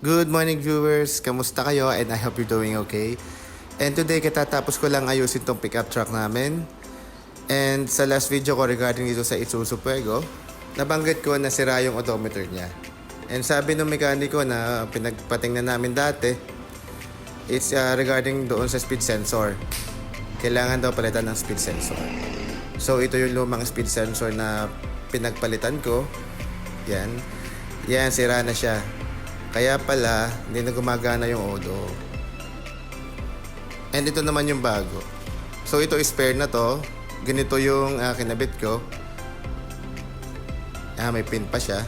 Good morning viewers! Kamusta kayo? And I hope you're doing okay. And today, katatapos ko lang ayusin tong pickup truck namin. And sa last video ko regarding dito sa Isuzu Fuego, nabanggit ko na sira yung odometer niya. And sabi ng mekaniko na pinagpatingnan namin dati, it's uh, regarding doon sa speed sensor. Kailangan daw palitan ng speed sensor. So ito yung lumang speed sensor na pinagpalitan ko. Yan. Yan, sira na siya. Kaya pala, hindi na gumagana yung Odo. And ito naman yung bago. So ito spare na to. Ganito yung uh, kinabit ko. Ah, may pin pa siya.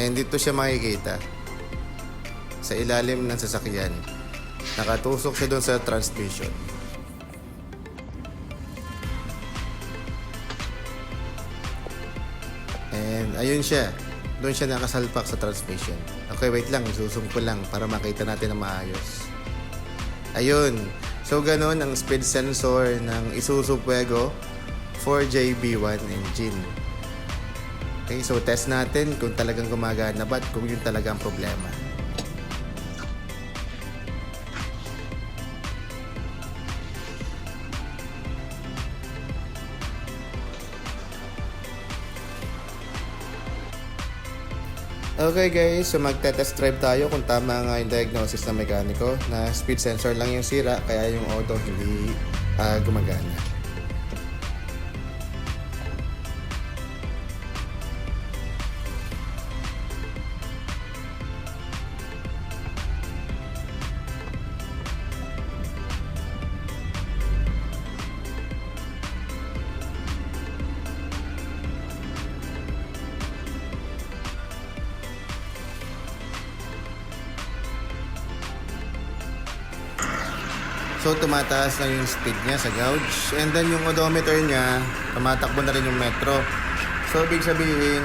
And dito siya makikita. Sa ilalim ng sasakyan. Nakatusok siya doon sa transmission. And ayun siya. Doon siya nakasalpak sa transmission. Okay, wait lang. Isusum ko lang para makita natin na maayos. Ayun. So, ganun ang speed sensor ng Isuzu Fuego 4JB1 engine. Okay, so test natin kung talagang gumagana ba at kung yun talaga ang problema. Okay guys, so magte-test drive tayo kung tama nga yung diagnosis ng mekaniko na speed sensor lang yung sira kaya yung auto hindi ah, gumagana. So tumataas na yung speed niya sa gauge and then yung odometer niya tumatakbo na rin yung metro. So ibig sabihin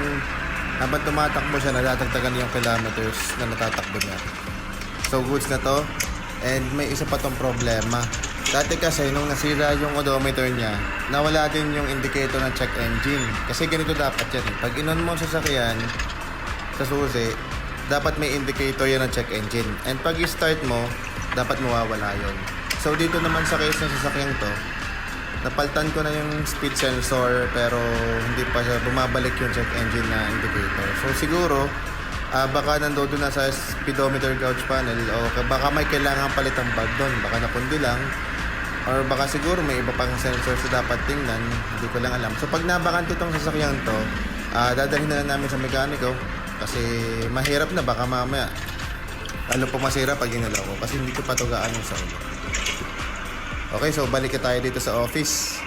habang tumatakbo siya nadadagdagan yung kilometers na natatakbo niya. So goods na to and may isa pa tong problema. Dati kasi nung nasira yung odometer niya, nawala din yung indicator ng check engine. Kasi ganito dapat yan. eh. Pag inon mo sa sasakyan, sa susi, dapat may indicator yan ng check engine. And pag i-start mo, dapat mawawala yon. So dito naman sa case ng sasakyan to, napaltan ko na yung speed sensor pero hindi pa siya bumabalik yung check engine na indicator. So siguro, ah baka nandoon na sa speedometer gauge panel o ka- baka may kailangan palitang bag doon. Baka napundi lang. Or baka siguro may iba pang sensor sa dapat tingnan. Hindi ko lang alam. So pag nabakante itong sasakyan to, ah dadalhin na lang namin sa mekaniko kasi mahirap na baka mamaya ano po masira pag ginalaw ko kasi hindi ko pa to gaano sa ulo. Okay, so balik tayo dito sa office.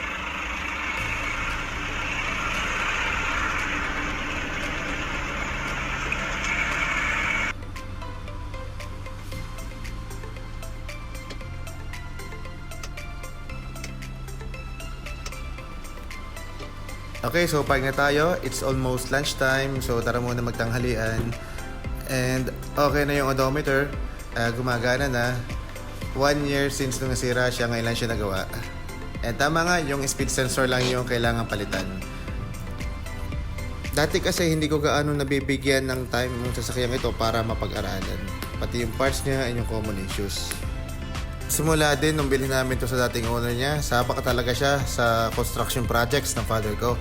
Okay, so pag na tayo, it's almost lunchtime, so tara muna magtanghalian. And okay na yung odometer, ah, gumagana na. One year since nung nasira siya, ngayon lang siya nagawa. And tama nga, yung speed sensor lang yung kailangan palitan. Dati kasi hindi ko gaano nabibigyan ng time ng sasakyan ito para mapag-aralan. Pati yung parts niya and yung common issues. Simula din nung bilhin namin to sa dating owner niya, sabak talaga siya sa construction projects ng father ko.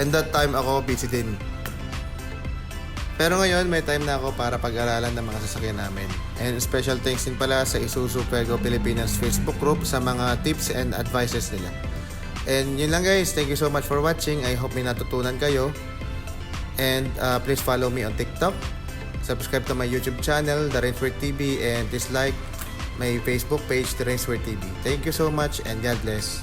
And that time ako busy din. Pero ngayon, may time na ako para pag-aralan ng mga sasakyan namin. And special thanks din pala sa Isuzu Fuego Pilipinas Facebook group sa mga tips and advices nila. And yun lang guys, thank you so much for watching. I hope may natutunan kayo. And uh, please follow me on TikTok. Subscribe to my YouTube channel, The Rainsworth TV, and dislike my Facebook page, The Rainsworth TV. Thank you so much and God bless.